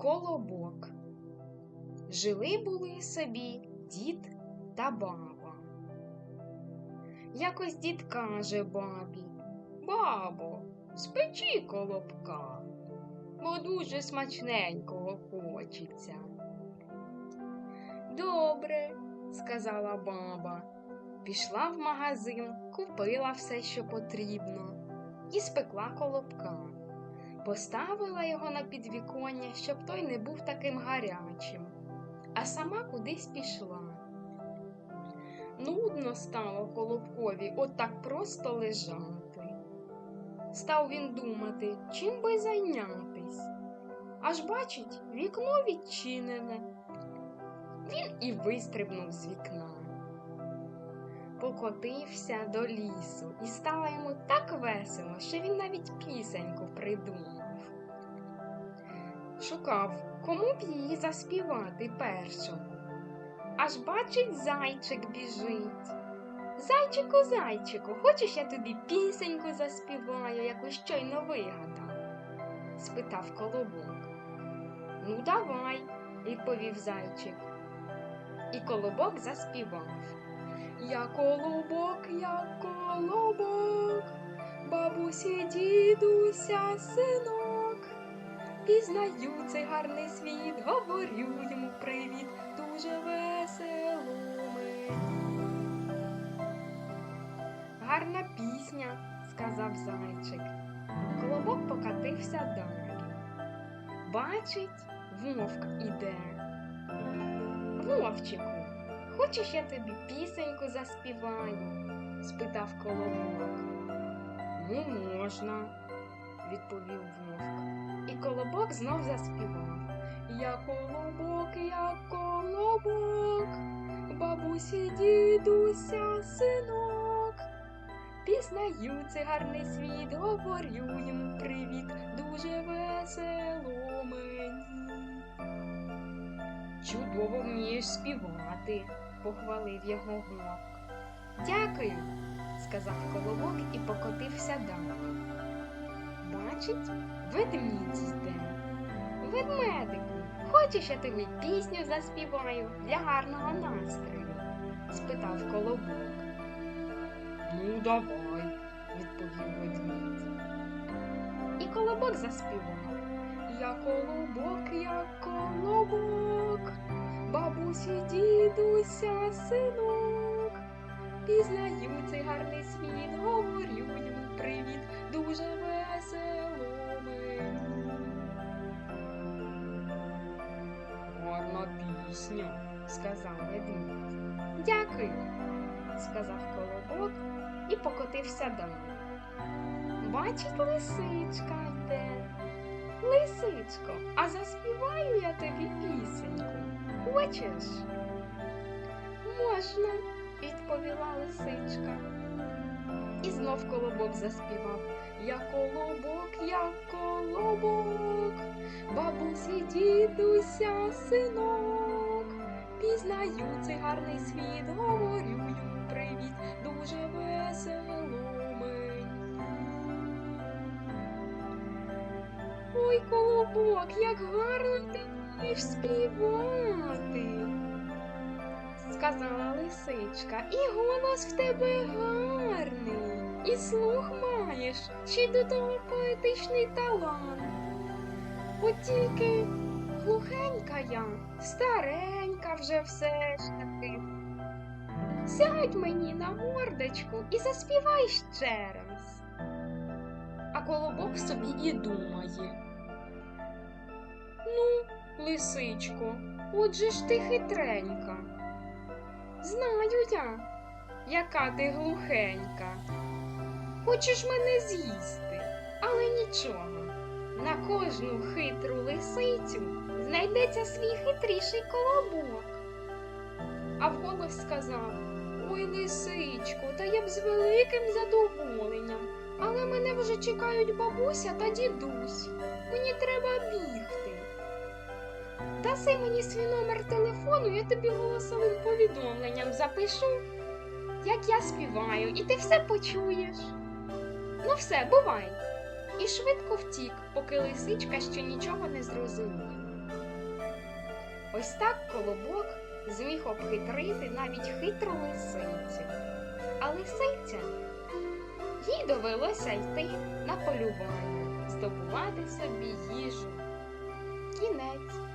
Колобок. Жили були собі дід та баба. Якось дід каже бабі Бабо, спечи колобка, бо дуже смачненького хочеться. Добре, сказала баба. Пішла в магазин, купила все, що потрібно, і спекла колобка. Поставила його на підвіконня, щоб той не був таким гарячим, а сама кудись пішла. Нудно стало колобкові отак просто лежати. Став він думати, чим би зайнятись. Аж бачить, вікно відчинене. Він і вистрибнув з вікна. Покотився до лісу, і стало йому так весело, що він навіть пісеньку придумав. Шукав, кому б її заспівати першу. Аж бачить, зайчик біжить. Зайчику, зайчику, хочеш я тобі пісеньку заспіваю, яку щойно вигадав? спитав колобок. Ну, давай, відповів зайчик. І колобок заспівав. Я колобок, я колобок, бабусі, дідуся, синок. Пізнаю цей гарний світ, говорю йому привіт, дуже весело мені. Гарна пісня, сказав зайчик. Колобок покатився далі. Бачить, вовк іде. Вовчику, хочеш я тобі пісеньку заспіваю? спитав колобок. Ну, можна, відповів вовк. І колобок знов заспівав. Я колобок, я колобок, бабусі, дідуся, синок. Пізнаю цей гарний світ, говорю йому привіт, дуже весело мені. Чудово вмієш співати, похвалив його вовк. Дякую, сказав колобок і покотився далі. Бачить, ведмідь йде. Ведмедику, хочеш я тобі пісню заспіваю для гарного настрою? спитав колобок. Ну, давай, відповів ведмідь. І колобок заспівав. Я колобок, я колобок, бабусі, дідуся, синок. Пізнаю цей гарний світ, говорю йому привіт, дуже весело мені. Гарна пісня, сказав ведмідь. Дякую, сказав колобок і покотився далі. Бачить, лисичка йде. Лисичко, а заспіваю я тобі пісеньку. Хочеш? Можна, відповіла лисичка. І знов колобок заспівав. Я колобок, я колобок, бабусі, дідуся, синок. Пізнаю цей гарний світ, говорю Ой, колобок, як гарно ти вмієш співати, сказала лисичка, і голос в тебе гарний, і слух маєш, й до того поетичний талант. От тільки глухенька я, старенька вже все ж таки. Сядь мені на мордочку і заспівай ще раз. А колобок собі і думає. Лисичко, отже ж ти хитренька. Знаю я, яка ти глухенька. Хочеш мене з'їсти, але нічого. На кожну хитру лисицю знайдеться свій хитріший колобок. А вголос сказав Ой, лисичко, та я б з великим задоволенням. Але мене вже чекають бабуся та дідусь. Мені треба бігти. Даси мені свій номер телефону, я тобі голосовим повідомленням запишу, як я співаю, і ти все почуєш. Ну все, бувай. І швидко втік, поки лисичка ще нічого не зрозуміла. Ось так колобок зміг обхитрити навіть хитру лисицю. А лисиця їй довелося йти на полювання, здобувати собі їжу. Кінець.